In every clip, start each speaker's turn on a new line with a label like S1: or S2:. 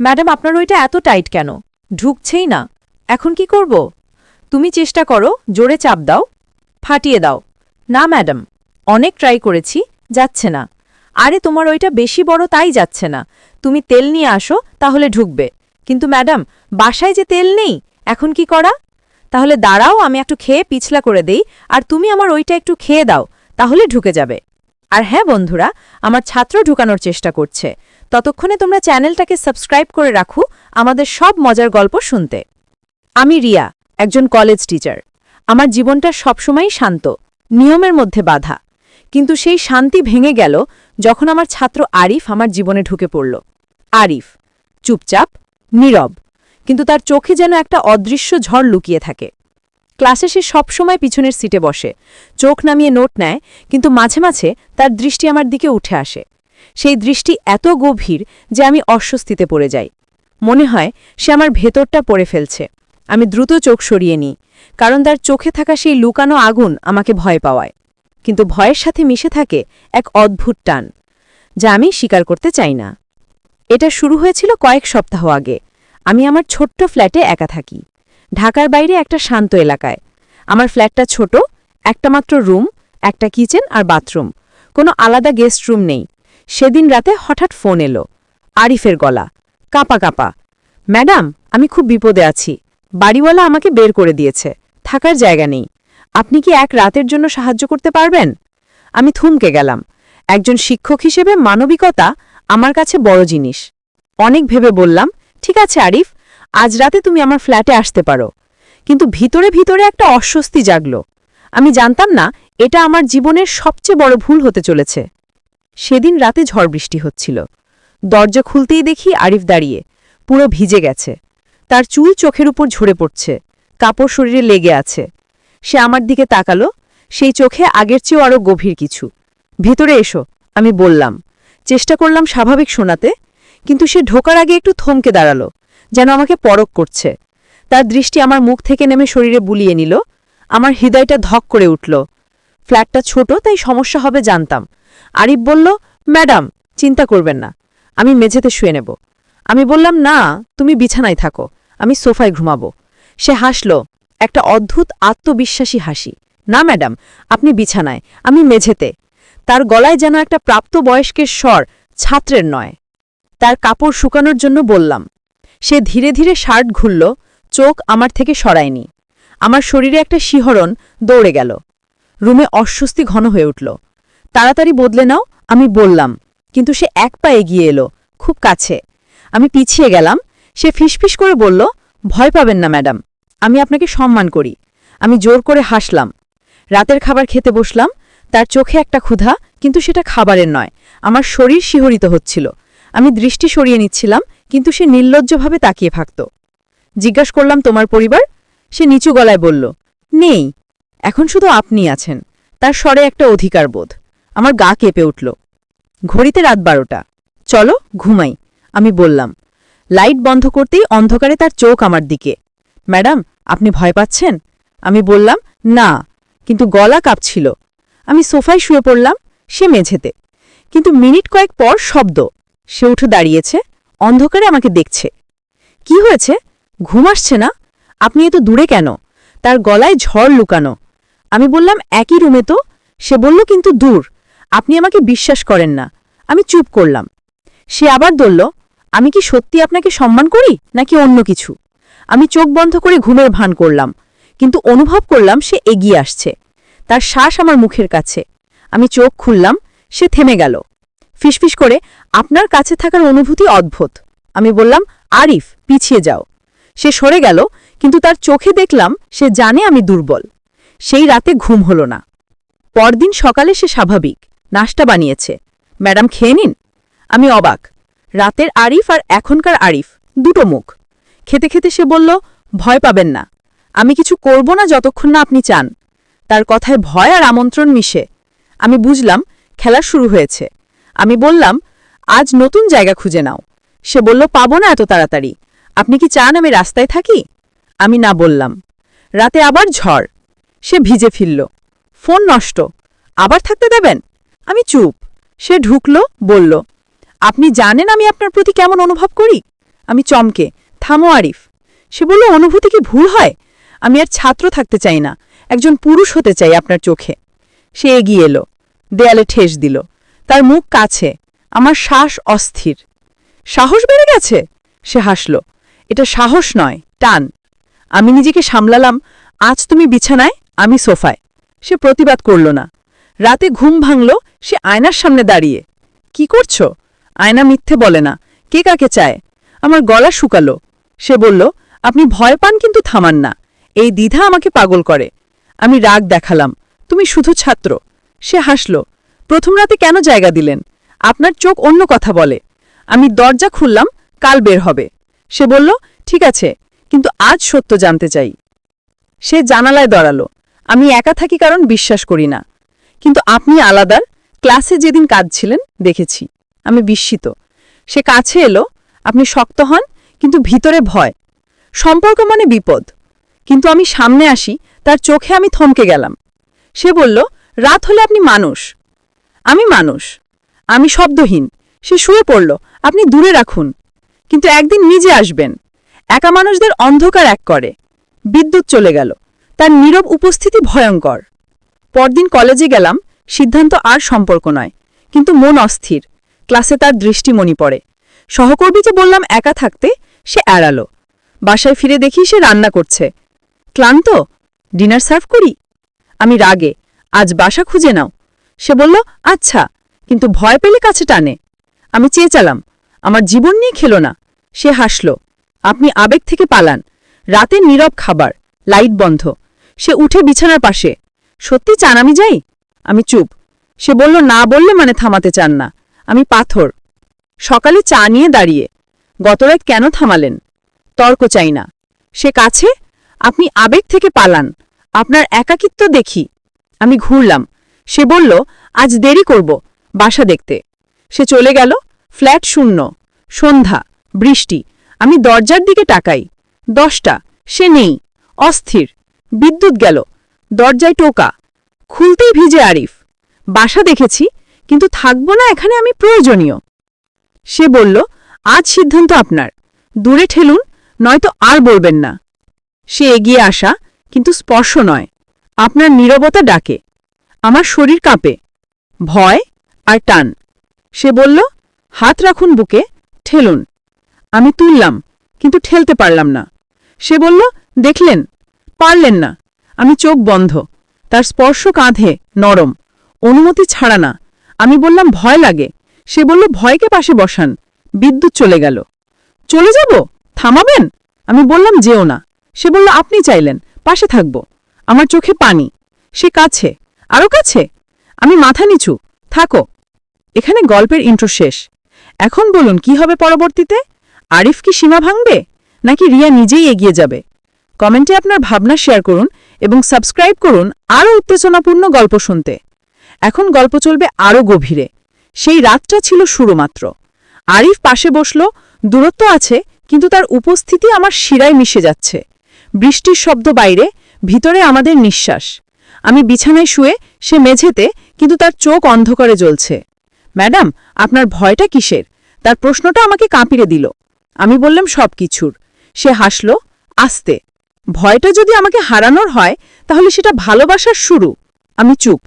S1: Madam, আপনার ওইটা এত টাইট কেন? ঢুকছেই না। এখন কি করব? তুমি চেষ্টা করো, জোরে চাপ দাও, ফাটিয়ে দাও। না, ম্যাডাম, অনেক ট্রাই করেছি, যাচ্ছে না। আরে, তোমার ওইটা বেশি বড় তাই যাচ্ছে না। তুমি তেল নিয়ে আসো, তাহলে ঢুকবে। কিন্তু ম্যাডাম, বাসায় যে তেল নেই, এখন কি করা? তাহলে দাঁড়াও, আমি একটু খেয়ে পিছলা করে দেই, আর তুমি আমার ওইটা একটু খেয়ে দাও, তাহলে ঢুকে যাবে। আর হ্যাঁ বন্ধুরা, আমার ছাত্র ঢুকানোর চেষ্টা করছে। ততক্ষণে তোমরা চ্যানেলটাকে সাবস্ক্রাইব করে রাখো আমাদের সব মজার গল্প শুনতে। আমি রিয়া, একজন কলেজ টিচার। আমার জীবনটা সবসময়ই শান্ত, নিয়মের মধ্যে বাধা। কিন্তু সেই শান্তি ভেঙে গেল যখন আমার ছাত্র আরিফ আমার জীবনে ঢুকে পড়ল। আরিফ, চুপচাপ, নীরব, কিন্তু তার চোখে যেন একটা অদৃশ্য ঝড় লুকিয়ে থাকে। ক্লাসে সে সবসময় পিছনের সিটে বসে, চোখ নামিয়ে নোট নেয়, কিন্তু মাঝে মাঝে তার দৃষ্টি আমার দিকে উঠে আসে। সেই দৃষ্টি এত গভীর যে আমি অস্বস্তিতে পড়ে যাই। মনে হয় সে আমার ভেতরটা পড়ে ফেলছে। আমি দ্রুত চোখ সরিয়ে নিই, কারণ তার চোখে থাকা সেই লুকানো আগুন আমাকে ভয় পাওয়ায়। কিন্তু ভয়ের সাথে মিশে থাকে এক অদ্ভুত টান, যা আমি স্বীকার করতে চাই না। এটা শুরু হয়েছিল কয়েক সপ্তাহ আগে। আমি আমার ছোট্ট ফ্ল্যাটে একা থাকি। ঢাকার বাইরে একটা শান্ত এলাকায়। আমার ফ্ল্যাটটা ছোট, একটা মাত্র রুম, একটা কিচেন আর বাথরুম। কোনো আলাদা গেস্ট রুম নেই। সেদিন রাতে হঠাৎ ফোন এলো। আরিফের গলা। কাপা কাপা। ম্যাডাম, আমি খুব বিপদে আছি। বাড়িওয়ালা আমাকে বের করে দিয়েছে। থাকার জায়গা নেই। আপনি কি এক রাতের জন্য সাহায্য করতে পারবেন? আমি থমকে গেলাম। একজন শিক্ষক হিসেবে মানবিকতা আমার কাছে বড় জিনিস। অনেক ভেবে বললাম, ঠিক আছে, আরিফ, আজ রাতে তুমি আমার ফ্ল্যাটে আসতে পারো। কিন্তু ভিতরে ভিতরে একটা অস্বস্তি জাগল। আমি জানতাম না, এটা আমার জীবনের সবচেয়ে বড় ভুল হতে চলেছে। সেদিন রাতে ঝড় বৃষ্টি হচ্ছিল। দরজা খুলতেই দেখি আরিফ দাঁড়িয়ে, পুরো ভিজে গেছে। তার চুল চোখের উপর ঝরে পড়ছে, কাপড় শরীরে লেগে আছে। সে আমার দিকে তাকালো, সেই চোখে আগের চেয়েও আরও গভীর কিছু। ভিতরে এসো, আমি বললাম। চেষ্টা করলাম স্বাভাবিক শোনাতে, কিন্তু সে ঢোকার আগে একটু থমকে দাঁড়াল, যেন আমাকে পরক করছে। তার দৃষ্টি আমার মুখ থেকে নেমে শরীরে বুলিয়ে নিল, আমার হৃদয়টা ধক করে উঠল। ফ্ল্যাটটা ছোট, তাই সমস্যা হবে জানতাম। আরিফ বলল, ম্যাডাম, চিন্তা করবেন না, আমি মেঝেতে শুয়ে নেব। আমি বললাম, না, তুমি বিছানায় থাকো, আমি সোফায় ঘুমাবো। সে হাসল, একটা অদ্ভুত আত্মবিশ্বাসী হাসি। না, ম্যাডাম, আপনি বিছানায়, আমি মেঝেতে। তার গলায় যেন একটা প্রাপ্তবয়স্কের স্বর ছাত্রের নয়। তার কাপড় শুকানোর জন্য বললাম, সে ধীরে ধীরে শার্ট ঘুরল, চোখ আমার থেকে সরায়নি। আমার শরীরে একটা শিহরণ দৌড়ে গেল। রুমে অস্বস্তি ঘন হয়ে উঠল। তাড়াতাড়ি বদলে নাও, আমি বললাম। কিন্তু সে এক পা এগিয়ে এলো, খুব কাছে। আমি পিছিয়ে গেলাম, সে ফিসফিস করে বলল, ভয় পাবেন না, ম্যাডাম, আমি আপনাকে সম্মান করি। আমি জোর করে হাসলাম। রাতের খাবার খেতে বসলাম, তার চোখে একটা ক্ষুধা, কিন্তু সেটা খাবারের নয়, আমার শরীর শিহরিত হচ্ছিল। আমি দৃষ্টি সরিয়ে নিচ্ছিলাম, কিন্তু সে নির্লজ্জভাবে তাকিয়ে থাকত। জিজ্ঞাস করলাম, তোমার পরিবার? সে নিচু গলায় বলল, নেই, এখন শুধু আপনি আছেন, তার স্বরে একটা অধিকার বোধ আমার গা কেঁপে উঠল। ঘড়িতে রাত বারোটা। চলো, ঘুমাই, আমি বললাম। লাইট বন্ধ করতেই অন্ধকারে তার চোখ আমার দিকে। ম্যাডাম, আপনি ভয় পাচ্ছেন? আমি বললাম, না, কিন্তু গলা কাঁপছিল। আমি সোফায় শুয়ে পড়লাম, সে মেঝেতে। কিন্তু মিনিট কয়েক পর শব্দ। সে উঠে দাঁড়িয়েছে, অন্ধকারে আমাকে দেখছে। কি হয়েছে? ঘুম আসছে না? আপনি এত দূরে কেন? তার গলায় ঝড় লুকানো। আমি বললাম, একই রুমে তো? সে বলল, কিন্তু দূর। আপনি আমাকে বিশ্বাস করেন না। আমি চুপ করলাম। সে আবার দলল, আমি কি সত্যি আপনাকে সম্মান করি, নাকি অন্য কিছু? আমি চোখ বন্ধ করে ঘুমের ভান করলাম, কিন্তু অনুভব করলাম সে এগিয়ে আসছে। তার শ্বাস আমার মুখের কাছে। আমি চোখ খুললাম, সে থেমে গেল। ফিসফিস করে, আপনার কাছে থাকার অনুভূতি অদ্ভুত। আমি বললাম, আরিফ, পিছিয়ে যাও। সে সরে গেল, কিন্তু তার চোখে দেখলাম, সে জানে আমি দুর্বল। সেই রাতে ঘুম হল না। পরদিন সকালে সে স্বাভাবিক। নাশটা বানিয়েছে। ম্যাডাম, খেয়ে নিন। আমি অবাক। রাতের আরিফ আর এখনকার আরিফ, দুটো মুখ। খেতে খেতে সে বলল, ভয় পাবেন না। আমি কিছু করব না যতক্ষণ না আপনি চান। তার কথায় ভয় আর আমন্ত্রণ মিশে। আমি বুঝলাম, খেলা শুরু হয়েছে। আমি বললাম, আজ নতুন জায়গা খুঁজে নাও। সে বলল, পাবো না এত তাড়াতাড়ি। আপনি কি চান আমি রাস্তায় থাকি? আমি না বললাম। রাতে আবার ঝড়। সে ভিজে ফিরল। ফোন নষ্ট। আবার থাকতে দেবেন? আমি চুপ। সে ঢুকল, বলল, আপনি জানেন আমি আপনার প্রতি কেমন অনুভব করি?
S2: আমি চমকে, থামো আরিফ। সে বলল, অনুভূতি কি ভুল হয়? আমি আর ছাত্র থাকতে চাই না, একজন পুরুষ হতে চাই আপনার চোখে। সে এগিয়ে এলো, দেয়ালে ঠেস দিল, তার মুখ কাছে, আমার শ্বাস অস্থির। সাহস বেড়ে গেছে? সে হাসল, এটা সাহস নয়, টান। আমি নিজেকে সামলালাম, আজ তুমি বিছানায়, আমি সোফায়। সে প্রতিবাদ করল না রাতে ঘুম ভাঙল, সে আয়নার সামনে দাঁড়িয়ে। কি করছ? আয়না মিথ্যে বলে না। কে কাকে চায়? আমার গলা শুকালো। সে বলল, আপনি ভয় পান কিন্তু থামান না। এই দ্বিধা আমাকে পাগল করে। আমি রাগ দেখালাম। তুমি শুধু ছাত্র। সে হাসল, প্রথম রাতে কেন জায়গা দিলেন? আপনার চোখ অন্য কথা বলে। আমি দরজা খুললাম, কাল বের হবে। সে বলল, ঠিক আছে, কিন্তু আজ সত্য জানতে চাই। সে জানালায় দাঁড়াল। আমি একা থাকি কারণ বিশ্বাস করি না। কিন্তু আপনি আলাদার ক্লাসে যেদিন কাজ ছিলেন দেখেছি। আমি বিস্মিত। সে কাছে এলো, আপনি শক্ত হন, কিন্তু ভিতরে ভয়। সম্পর্ক মানে বিপদ। কিন্তু আমি সামনে আসি, তার চোখে আমি থমকে গেলাম। সে বলল, রাত হলে আপনি মানুষ। আমি মানুষ। আমি শব্দহীন। সে শুয়ে পড়ল, আপনি দূরে রাখুন। কিন্তু একদিন নিজে আসবেন। একা মানুষদের অন্ধকার এক করে। বিদ্যুৎ চলে গেল। তার নীরব উপস্থিতি ভয়ঙ্কর। পরদিন কলেজে গেলাম, সিদ্ধান্ত আর সম্পর্ক নয়, কিন্তু মন অস্থির। ক্লাসে তার দৃষ্টি দৃষ্টিমণি পড়ে। সহকর্মীকে বললাম একা থাকতে, সে এড়ালো। বাসায় ফিরে দেখি সে রান্না করছে। ক্লান্ত? ডিনার সার্ভ করি? আমি রাগে, আজ বাসা খুঁজে নাও। সে বলল আচ্ছা কিন্তু ভয় পেলে কাছে টানে। আমি চেয়েচালাম আমার জীবন নিয়ে খেলো না। সে হাসল, আপনি আবেগ থেকে পালান, রাতে নীরব খাবার, লাইট বন্ধ। সে উঠে বিছানার পাশে সত্যি চান আমি যাই? আমি চুপ। সে বলল, না বললে মানে থামাতে চান না। আমি পাথর। সকালে চা নিয়ে দাঁড়িয়ে। গতরাত কেন থামালেন? তর্ক চাই না। সে কাছে, আপনি আবেগ থেকে পালান। আপনার একাকিত্ব দেখি। আমি ঘুরলাম। সে বলল, আজ দেরি করব বাসা দেখতে। সে চলে গেল, ফ্ল্যাট শূন্য। সন্ধ্যা, বৃষ্টি। আমি দরজার দিকে টাকাই দশটা। সে নেই। অস্থির। বিদ্যুৎ গেল। দরজায় টোকা। খুলতেই ভিজে আরিফ। বাসা দেখেছি, কিন্তু থাকব না এখানে আমি প্রয়োজনীয়। সে বলল, আজ সিদ্ধান্ত আপনার। দূরে ঠেলুন, নয়তো আর বলবেন না। সে এগিয়ে আসা, কিন্তু স্পর্শ নয়। আপনার নীরবতা ডাকে। আমার শরীর কাঁপে। ভয় আর টান। সে বলল, হাত রাখুন বুকে, ঠেলুন। আমি তুললাম, কিন্তু ঠেলতে পারলাম না। সে বলল, দেখলেন, পারলেন না। আমি চোখ বন্ধ, তার স্পর্শ কাঁধে নরম, অনুমতি ছাড়া না। আমি বললাম, ভয় লাগে। সে বলল, ভয়কে পাশে বসান, বিদ্যুৎ চলে গেল। চলে যাব? থামাবেন? আমি বললাম, যেও না। সে বলল, আপনি চাইলেন, পাশে থাকব, আমার চোখে পানি। সে কাছে? আরও কাছে? আমি মাথা নিচু, থাকো। এখানে গল্পের ইন্ট্রো শেষ। এখন বলুন, কি হবে পরবর্তীতে? আরিফ কি সীমা ভাঙবে, নাকি রিয়া নিজেই এগিয়ে যাবে? কমেন্টে আপনার ভাবনা শেয়ার করুন এবং সাবস্ক্রাইব করুন আরও উত্তেজনাপূর্ণ গল্প শুনতে। এখন গল্প চলবে আরও গভীরে। সেই রাতটা ছিল শুরু মাত্র আরিফ পাশে বসল, দূরত্ব আছে, কিন্তু তার উপস্থিতি আমার শিরায় মিশে যাচ্ছে। বৃষ্টির শব্দ বাইরে, ভিতরে আমাদের নিঃশ্বাস। আমি বিছানায় শুয়ে, সে মেঝেতে, কিন্তু তার চোখ অন্ধকারে জ্বলছে। ম্যাডাম, আপনার ভয়টা কিসের? তার প্রশ্নটা আমাকে কাঁপিয়ে দিল। আমি বললাম সব কিছুর সে হাসল, আস্তে। ভয়টা যদি আমাকে হারানোর হয়, তাহলে সেটা ভালোবাসার শুরু। আমি চুপ।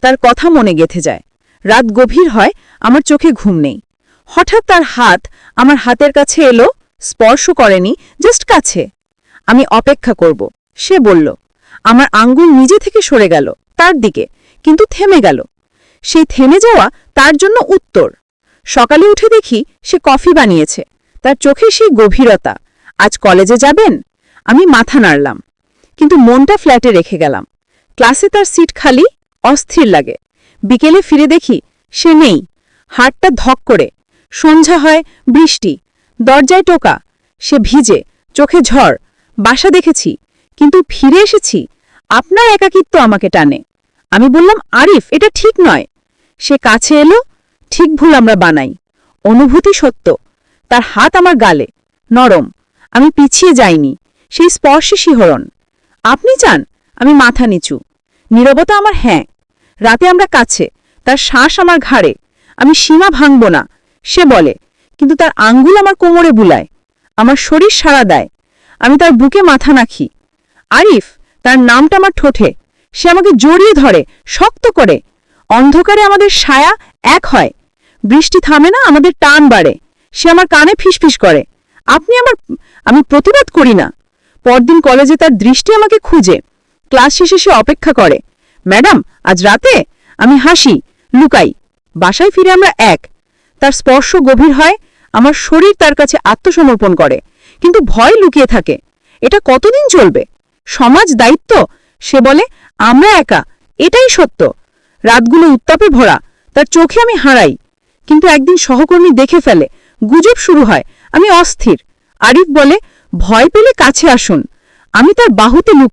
S2: তার কথা মনে গেথে যায়। রাত গভীর হয়, আমার চোখে ঘুম নেই। হঠাৎ তার হাত আমার হাতের কাছে এলো, স্পর্শ করেনি, জাস্ট কাছে। আমি অপেক্ষা করব। সে বলল, আমার আঙ্গুল নিজে থেকে সরে গেল, তার দিকে, কিন্তু থেমে গেল। সেই থেমে যাওয়া তার জন্য উত্তর। সকালে উঠে দেখি সে কফি বানিয়েছে। তার চোখে সেই গভীরতা। আজ কলেজে যাবেন? আমি মাথা নাড়লাম, কিন্তু মনটা ফ্ল্যাটে রেখে গেলাম। ক্লাসে তার সিট খালি, অস্থির লাগে। বিকেলে ফিরে দেখি সে নেই। হাটটা ধক করে, সন্ধ্যা হয় বৃষ্টি, দরজায় টোকা, সে ভিজে, চোখে ঝড়, বাসা দেখেছি, কিন্তু ফিরে এসেছি, আপনার একাকিত্ব আমাকে টানে। আমি বললাম, আরিফ, এটা ঠিক নয়। সে কাছে এলো, ঠিক ভুল আমরা বানাই, অনুভূতি সত্য, তার হাত আমার গালে, নরম, আমি পিছিয়ে যাইনি। সেই স্পর্শে শিহরণ। আপনি চান আমি মাথা নিচু। নীরবতা আমার হ্যাঁ। রাতে আমরা কাছে, তার শ্বাস আমার ঘাড়ে। আমি সীমা ভাঙব না, সে বলে, কিন্তু তার আঙ্গুল আমার কোমরে বুলায়। আমার শরীর সাড়া দেয়। আমি তার বুকে মাথা নাখি। আরিফ, তার নামটা আমার ঠোঁটে। সে আমাকে জড়িয়ে ধরে, শক্ত করে। অন্ধকারে আমাদের ছায়া এক হয়। বৃষ্টি থামে না, আমাদের টান বাড়ে। সে আমার কানে ফিসফিস করে। আপনি আমার, আমি প্রতিবাদ করি না। পরদিন কলেজে তার দৃষ্টি আমাকে খুঁজে। ক্লাস শেষে সে অপেক্ষা করে। ম্যাডাম, আজ রাতে? আমি হাসি। লুকাই। বাসায় ফিরে আমরা এক। তার স্পর্শ গভীর হয়, আমার শরীর তার কাছে আত্মসমর্পণ করে। কিন্তু ভয় লুকিয়ে থাকে। এটা কতদিন চলবে? সমাজ দায়িত্ব? সে বলে, আমরা একা। এটাই সত্য। রাতগুলো উত্তাপে ভরা। তার চোখে আমি হারাই। কিন্তু একদিন সহকর্মী দেখে ফেলে। গুজব শুরু হয়। আমি অস্থির। আরিফ বলে ভয় পেলে কাছে আসুন। আমি তার বাহুতে মুখ